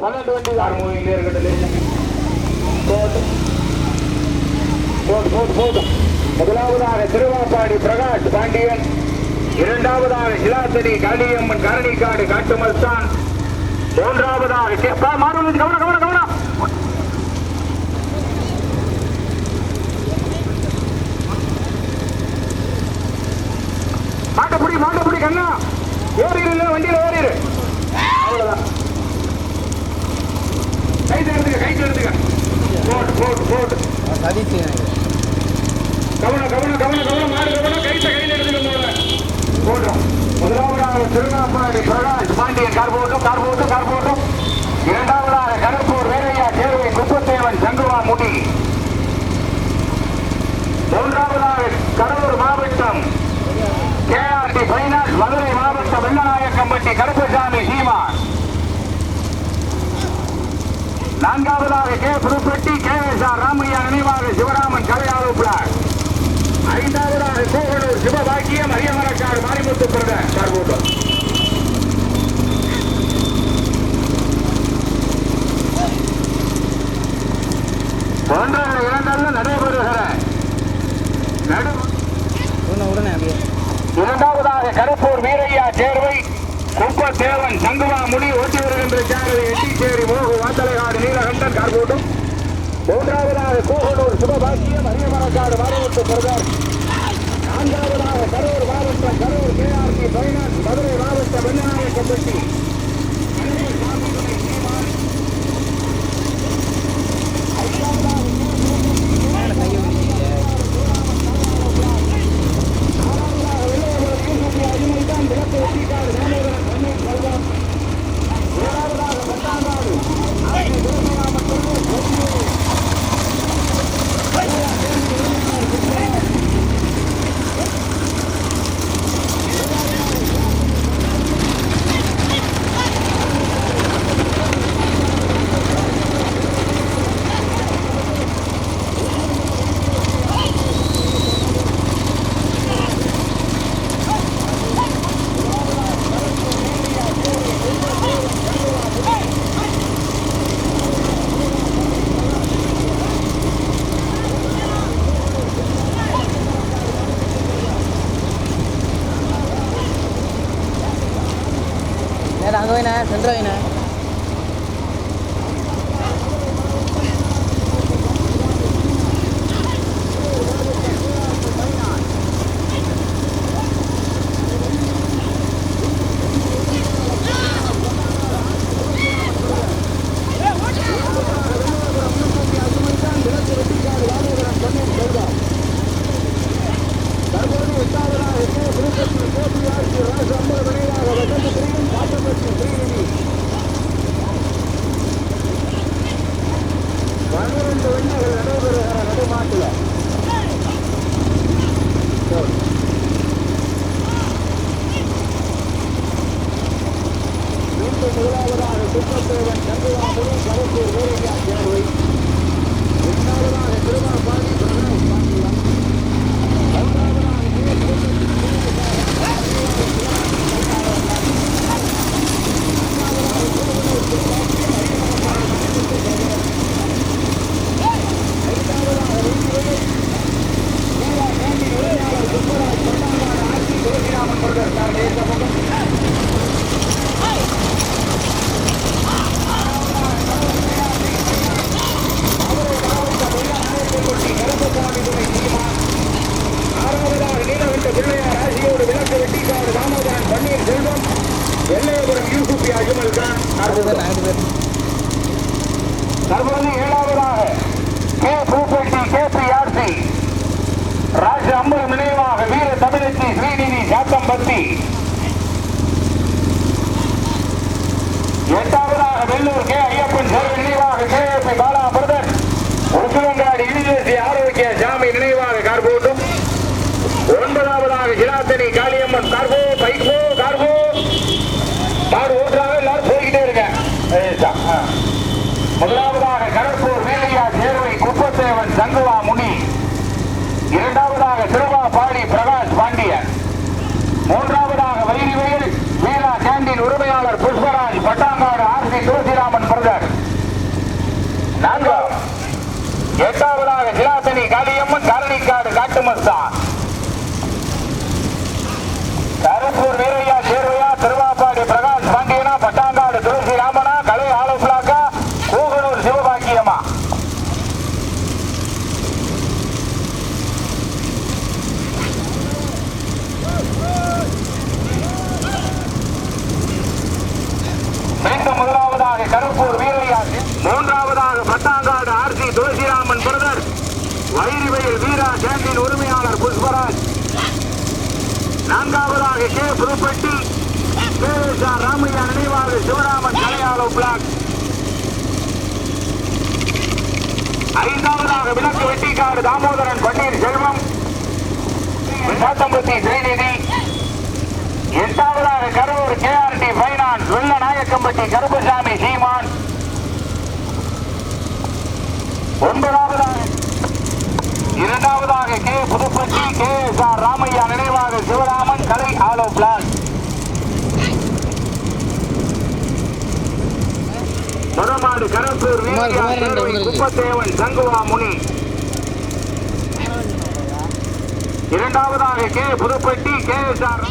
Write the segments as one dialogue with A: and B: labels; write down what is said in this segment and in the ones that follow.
A: பன்னெண்டு வண்டி ஆறுமுகம் இருக்கட்டும் முதலாவதாக திருவாப்பாடி பிரகாஷ் பாண்டியன் இரண்டாவதாக சிலாசரி காளியம்மன் கரணிக்காடு காட்டுமல்தான் மூன்றாவதாக கவனம் கவனம் கவனம். கைட்டு எடுத்துக்க. கைட்டு எடுத்துக்க போட்டு
B: சதீஷ்
A: கவனம் கவனம் கவனம் கவனம். மாடு கவனம். கைத்த கையில் எடுத்துக்க முதல்ல. போட்டோம் முதலாவதாக திருநாப்பாடி பிரகாஷ் பாண்டியன். கார் போட்டும் கார் போட்டும் கார் போட்டும் இரண்டாவதாக கருப்பு வேலையா தேர்வை குப்பத்தேவன் சங்குவா முடி மூன்றாவதாக கடலூர் மாவட்டம் கேஆர்டி பைனான்ஸ் மதுரை மாவட்டம் வெள்ளநாயக்கம்பட்டி கருப்பசாமி சீமான் நான்காவதாக K Puduppatti K S R Ramaiya நினைவாக சிவராமன் கலையாளு பிளாக் ஐந்தாவதாக கோகனூர் சிவபாக்கியம் அரியமரக்காடு மாரிமுத்து பிரத சார்போட்டம் ஒன்றரை இரண்டல்ல நடைபெறுகிற நடு
B: உடனே
A: இரண்டாவதாக கருப்பூர் வீரையா சேர்வை. குப்பத்தேவன் சங்குவா முடி ஓட்டி வருகின்ற சேனல் எட்டிச்சேரி மோகு வாத்தலைகாடு நீலகண்டன் கார்கோட்டம் மூன்றாவதாக கூகனூர் சுபபாக்கியம் அரியமரக்காடு மாரிமுத்து பிரதர். நான்காவதாக கரூர் மாவட்டம் கரூர் கேஆர்பி பைனான்ஸ் மதுரை மாவட்டம் வெள்ளநாயக்கம்பட்டி முதலாவதாக சுப்பத்தேவன் சந்திராபுரம் கருப்பூர் வேலையா சேர்வை இரண்டாவதாக திருமாபாடி பிரகாஷ் பாண்டியன் மூன்றாவதாக கே. முகம் நீலகண்ட பிள்ளையார் ஆசியோடு விளக்கு வெட்டிக்காடு ராமதான் பன்னீர் செல்வம் எல்லையபுரம் யூசுப்பி அஜ்மல் கான்
B: நாலு பேர் நாலு பேர்
A: தற்போது ஏழாவதாக K Pooppatti K P R C Raja Ambalam நினைவாக வீர தமிழச்சி ஸ்ரீநிதி சாத்தம்பத்தி எட்டாவதாக வெள்ளூர் கே ஐயப்பன் சாமி நினைவாக K P Bala brother Urusuvangadi university Arokiya Sami நினைவாக கார்போட்டும் ஒன்பதாவதாக ஜிலாத்தனி காளியம்மன் கார்போ பைக்கோ கார்போ மாடு ஓட்டுறாங்க எல்லாரும் போய்கிட்டே இருக்கேன் முதலாவதாக கடற்பூர் வேலையா சேர்வை குப்பத்தேவன் சங்குவா முனி. இரண்டாவதாக திருவாபாடி பிரகாஷ் பாண்டியன். மூன்றாவதாக வைரிவேல் வீரா கேண்டின் உரிமையாளர் புஷ்பராஜ் பட்டாங்காடு ஆர் துளசிராமன் பிரதர் நான்காம். எட்டாவதாக சிலாசனி காளியம்மன் காரணிக்காடு காட்டுமஸ்தான். கருப்பூர் வீரையா சேர்வையா திருவாப்பாடி பிரகாஷ் பாண்டியனா பட்டாங்காடு துளசி ராமனா கலை ஆலோசலாக்கா கூகனூர் சிவபாக்கியமா மீண்டும் முதலாவதாக கருப்பூர் வீரையா மூன்றாவதாக Pattangadu RC Thulasiraman brothers Vairivayal Veera canteen உரிமையாளர் புஷ்பராஜ். நான்காவதாக கே. புதுப்பட்டி. பேரேசார் ராமையா நினைவாக சிவராமன் கலையாளோ பிளாக். ஐந்தாவதாக விளக்கு வெட்டிக்காடு தாமோதரன் பன்னீர் செல்வம். சாத்தம்பட்டி ஸ்ரீநிதி. எட்டாவதாக கரூர் கேஆர்டி பைனான்ஸ் வெள்ள நாயக்கம்பட்டி கருப்பசாமி சீமான். ஒன்பதாவதாக இரண்டாவதாக K Puduppatti K S R Ramaiya நினைவாக சிவராமன் கலை ஆலோ பிளாஸ் முதமாடு கரப்பூர். குப்பத்தேவன் சங்குவா முனி இரண்டாவதாக K Puduppatti K S R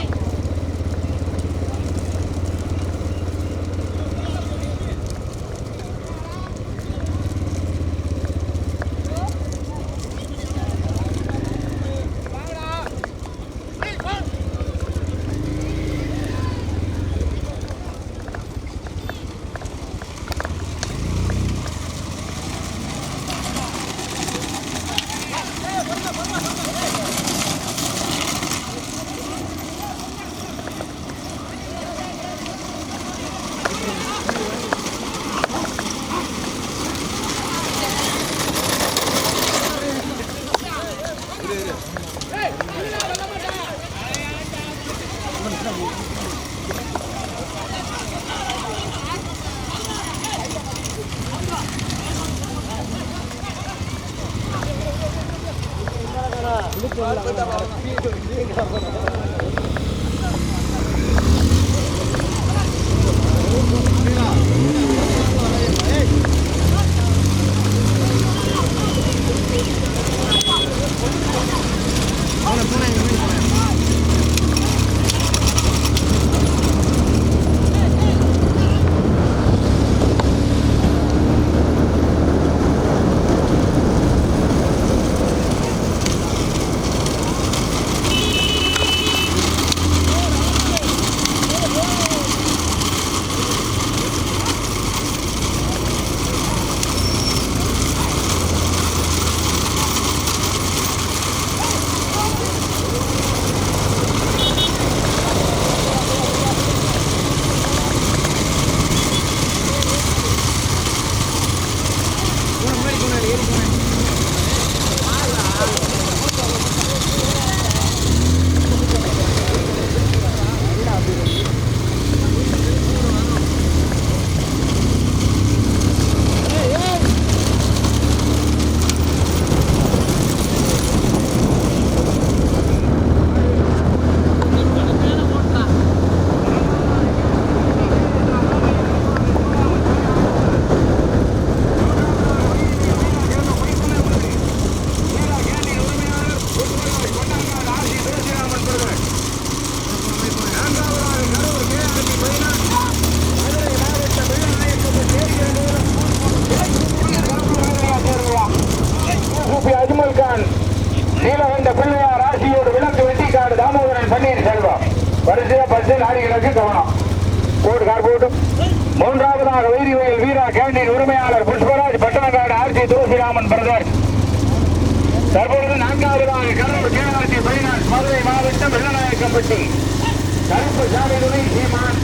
A: Selvam வரிசையா பஸ் லாரிகளுக்கு கவனம். போட்டு கார் போட்டு. மூன்றாவதாக வைரிவயல் வீரா கேண்டீன் உரிமையாளர் Pushparaj Pattanakkadu R C Thulasiraman brother. தற்பொழுது நான்காவதாக கரூர் கேஆர்டி பைனான்ஸ் மதுரை மாவட்டம் வெள்ளநாயக்கம்பட்டி கருப்பு சாமி துணை சீமான்.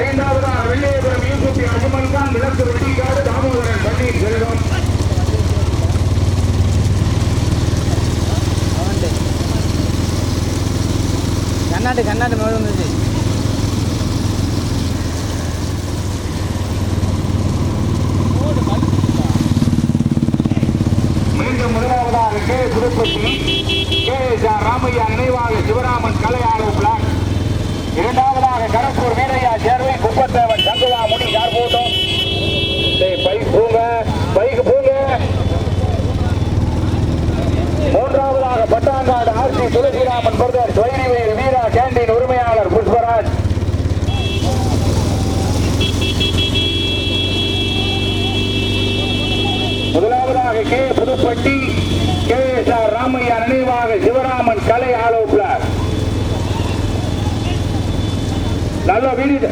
A: ஐந்தாவதாக வெள்ளையபுரம் யூசுப்பி அஜ்மல் கான் விளக்கு வெட்டிக்காடு தாமோதரன் பன்னீர் செல்வம்.
B: கர்நாடக கர்நாடக மேலே வந்துச்சு
A: முதலாவதாக K. Tirupati K. R Ramaiya நினைவாக சிவராமன் கலையாளர் பிளாக். இரண்டாவதாக கரப்பூர் வீரையா சேர்வை குப்பத்தேவன் சங்குவா முடி சார்போட்டம். பட்டாங்காடு துளசிராமன் பிரதர் வைரிவேல் வீரா கேண்டீன் உரிமையாளர் புஷ்பராஜ். முதலாவதாக K Puduppatti K S R Ramaiya நினைவாக சிவராமன் கலை ஆலோ பிளாக் நல்ல வீடு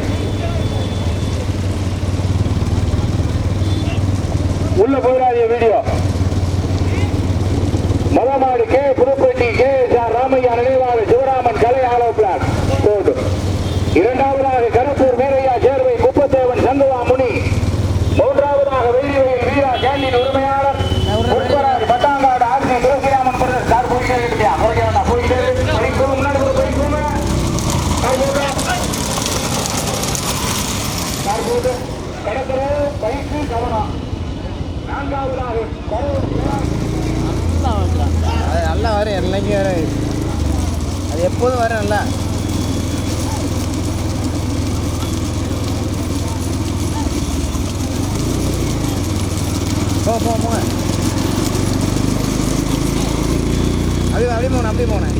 A: உள்ள போயிடாதீங்க video. மலமாடு K Puduppatti K S R Ramaiya நினைவாக சிவராமன் கலை ஆலோ பிளாக் கோடு இரண்டாவதாக கருப்பூர் வீரையா சேர்வை குப்பத்தேவன் சங்குவா முனி மூன்றாவதாக வெள்ளிவயல் வீரா கேண்டீன் உரிமையாளர் Pushparaj Pattangadu R C Thulasiraman brother sir போயிட்டே இருக்கியா ஓகே வேண்டாம் போயிட்டே இரு. பைக் போங்க, முன்னாடி போங்க, பைக் போங்க. கார் போங்க. கார் போங்க. கடற்கரை பைக்கு கவனம் நான்காவதாக கரூர்
B: அது நல்லா வரும் என்னைக்கு வரும் அது எப்போதும் வரும் நல்லா போ போ போங்க. அப்படியே அப்படியே போனேன் அப்படியே போனேன்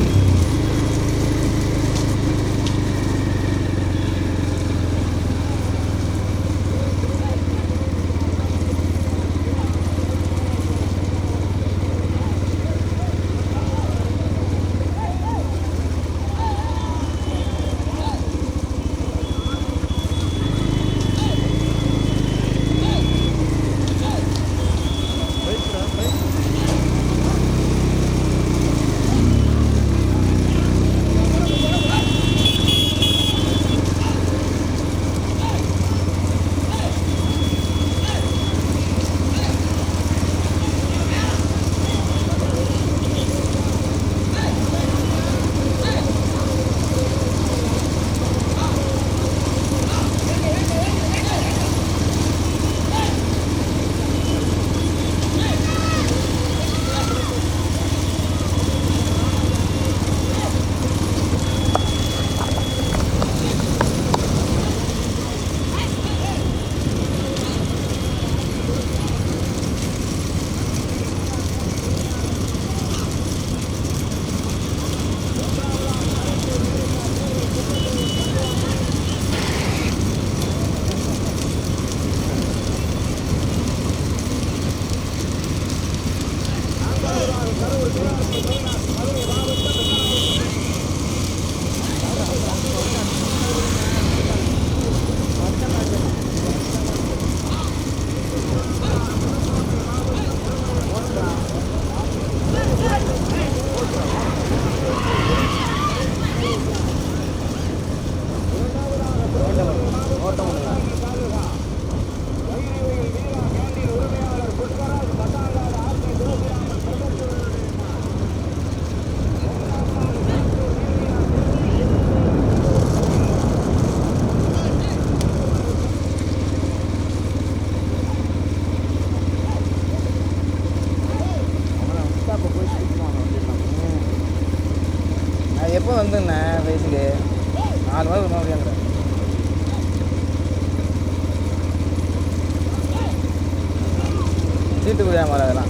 B: சீட்டு வர மாடு அதெல்லாம்.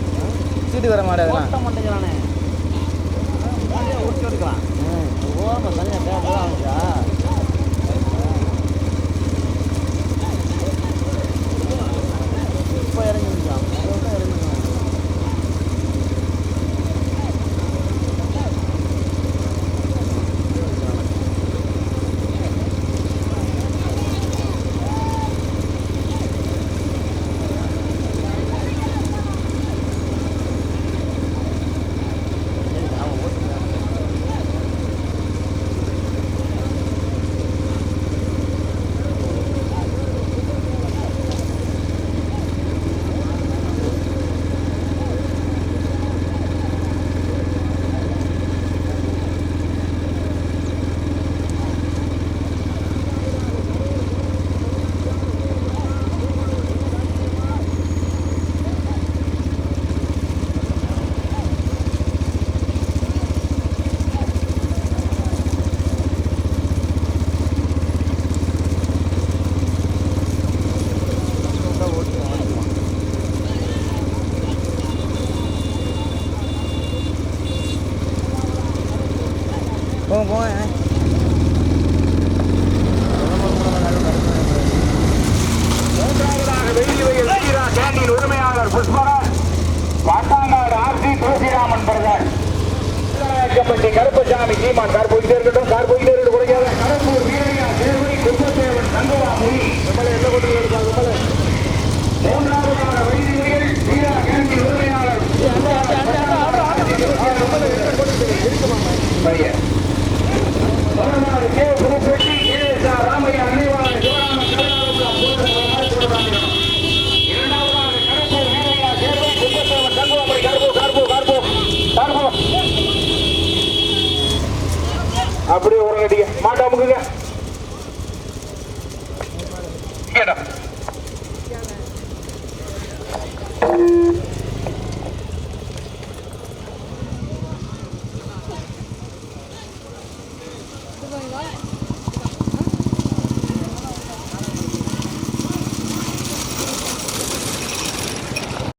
B: சீட்டு வர மாடு அதெல்லாம்.
C: ஓரமாக தனியாக தேவை
A: கருப்பசாமி சீமான் கார் போயிட்டே இருக்கட்டும் கார் போயிட்டே இருக்கட்டும் குறைக்காத. கருப்பூர் வீரையா தேர்வை குப்பத்தேவன் தங்குவா முனி நம்மளை என்ன கொண்டு இருக்காங்க மூன்றாவதாக வைத்தியர்கள் வீரா கேண்டி உரிமையாளர். K. Puduppatti, A S R. Ramaiya நினைவாளர் Sivaram Karunanidhi சொல்றாங்க. இரண்டாவதாக கருப்பூர் வீரையா தேர்வை குப்பத்தேவன் தங்குவாமணி கார்போ கார்போ கார்போ கார்போ அப்படியே உரம் கட்டிக்க மாட்டா முக்குங்க கேட்டா